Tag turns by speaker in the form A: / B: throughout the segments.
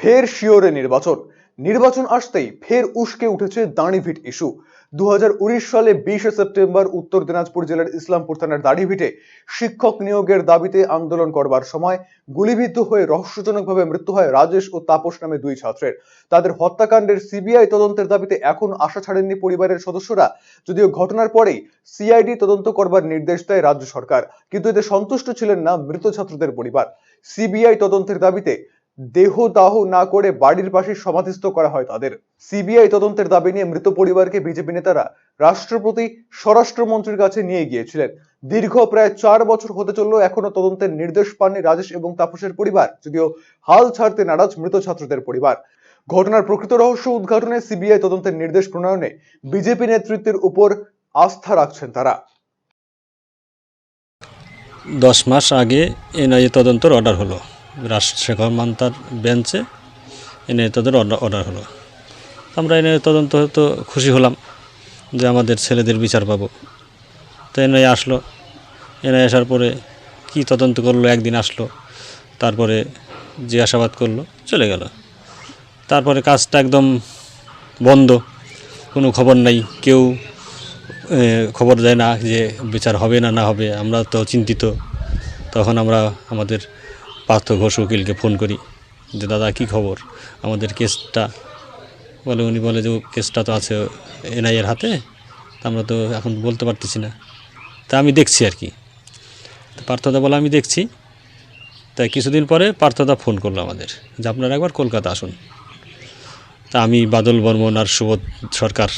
A: ফের শিওরে নির্বাচন। নির্বাচন আসতেই ফের উস্কে উঠেছে দাঁড়িভিট ইস্যু। দু সালে বিশে সেপ্টেম্বর উত্তর দিনাজপুর জেলার ইসলামপুর থানার দাড়িভিটে শিক্ষক নিয়োগের দাবিতে আন্দোলন করবার সময় গুলিবিদ্ধ হয়ে রহস্যজনকভাবে মৃত্যু হয় রাজেশ ও তাপস নামে দুই ছাত্রের। তাদের হত্যাকাণ্ডের সিবিআই তদন্তের দাবিতে এখন আশা ছাড়েননি পরিবারের সদস্যরা। যদিও ঘটনার পরেই সিআইডি তদন্ত করবার নির্দেশ দেয় রাজ্য সরকার, কিন্তু এতে সন্তুষ্ট ছিলেন না মৃত ছাত্রদের পরিবার। সিবিআই তদন্তের দাবিতে দেহদাহ না করে বাড়ির পাশে সমাধিস্থ করা হয় তাদের। সিবিআই তদন্তের দাবি নিয়ে মৃত পরিবারকে বিজেপি নেতারা রাষ্ট্রপতি, স্বরাষ্ট্রমন্ত্রীর কাছে নিয়ে গিয়েছিলেন। দীর্ঘ প্রায় চার বছর হতে চলল এখনও তদন্তের নির্দেশ পাননি রাজেশ এবং তাপসের পরিবার, যদিও হাল ছাড়তে নারাজ মৃত ছাত্রদের পরিবার। ঘটনার প্রকৃত রহস্য উদ্ঘাটনে সিবিআই তদন্তের নির্দেশ প্রণয়নে বিজেপি নেতৃত্বের উপর আস্থা রাখছেন তারা।
B: দশ মাস আগে এনআইএ তদন্তর অর্ডার হলো। রাজশেখর মান্তার বেঞ্চে এনআইএ তাদের অর্ডার হলো। আমরা এনে তদন্ত তো খুশি হলাম যে আমাদের ছেলেদের বিচার পাবো। তো এনআইএ আসলো। এনআইএ আসার পরে কি তদন্ত করল, একদিন আসলো। তারপরে জিজ্ঞাসাবাদ করল, চলে গেল। তারপরে কাজটা একদম বন্ধ। কোনো খবর নাই। কেউ খবর দেয় না যে বিচার হবে না না হবে। আমরা তো চিন্তিত। তখন আমরা আমাদের পার্থ ঘোষ উকিলকে ফোন করি যে, দাদা, কি খবর? আমাদের কেসটা বলে উনি বলে যে কেসটা তো আছে এনআইয়ের হাতে আমরা তো এখন বলতে পারতেছি না। তা আমি দেখছি আর কি। পার্থদা বলে, আমি দেখছি। তাই কিছুদিন পরে পার্থদা ফোন করল আমাদের যে, আপনারা একবার কলকাতা আসুন। তা আমি বাদল বর্মন আর সুবোধ সরকার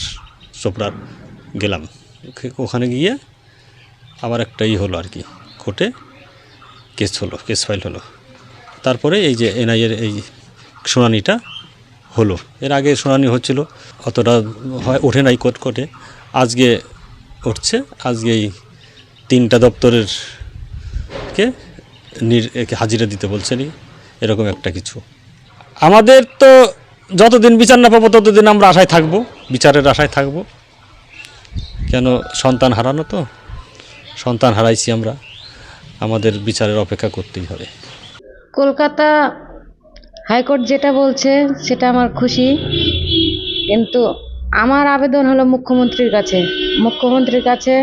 B: চোপড়ার গেলাম। ওখে- ওখানে গিয়ে আবার একটা ই হলো আর কি, কোর্টে কেস হলো, কেস ফাইল হলো। তারপরে এই যে এনআইয়ের এই শুনানিটা হলো। এর আগে শুনানি হচ্ছিল, অতটা হয়, ওঠে নাই কোর্ট কোর্টে। আজকে উঠছে, আজকে এই তিনটা দপ্তরের কে হাজিরা দিতে বলছেন এরকম একটা কিছু। আমাদের তো যতদিন বিচার না পাবো, ততদিন আমরা আশায় থাকব, বিচারের আশায় থাকব। কেন সন্তান হারানো তো? সন্তান হারাইছি আমরা। আমাদের বিচারের অপেক্ষা করতেই হবে।
C: কলকাতা হাইকোর্ট যেটা বলছে, সেটা আমার খুশি। কিন্তু আমার আবেদন হলো মুখ্যমন্ত্রীর কাছে। মুখ্যমন্ত্রীর কাছে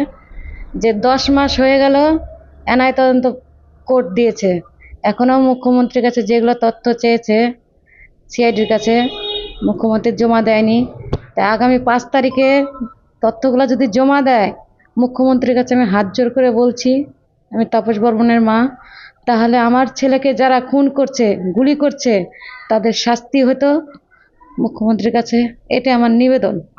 C: যে দশ মাস হয়ে গেল, এনআই তদন্ত কোর্ট দিয়েছে। এখনও মুখ্যমন্ত্রীর কাছে যেগুলো তথ্য চেয়েছে, সিআইডির কাছে, মুখ্যমন্ত্রী জমা দেয়নি। তা আগামী পাঁচ তারিখে তথ্যগুলো যদি জমা দেয়, মুখ্যমন্ত্রীর কাছে আমি হাত জোর করে বলছি আমি তাপস বর্মনের মা। তাহলে আমার ছেলেকে যারা খুন করছে, গুলি করছে, তাদের শাস্তি হতো? মুখ্যমন্ত্রীর কাছে? এটা আমার নিবেদন।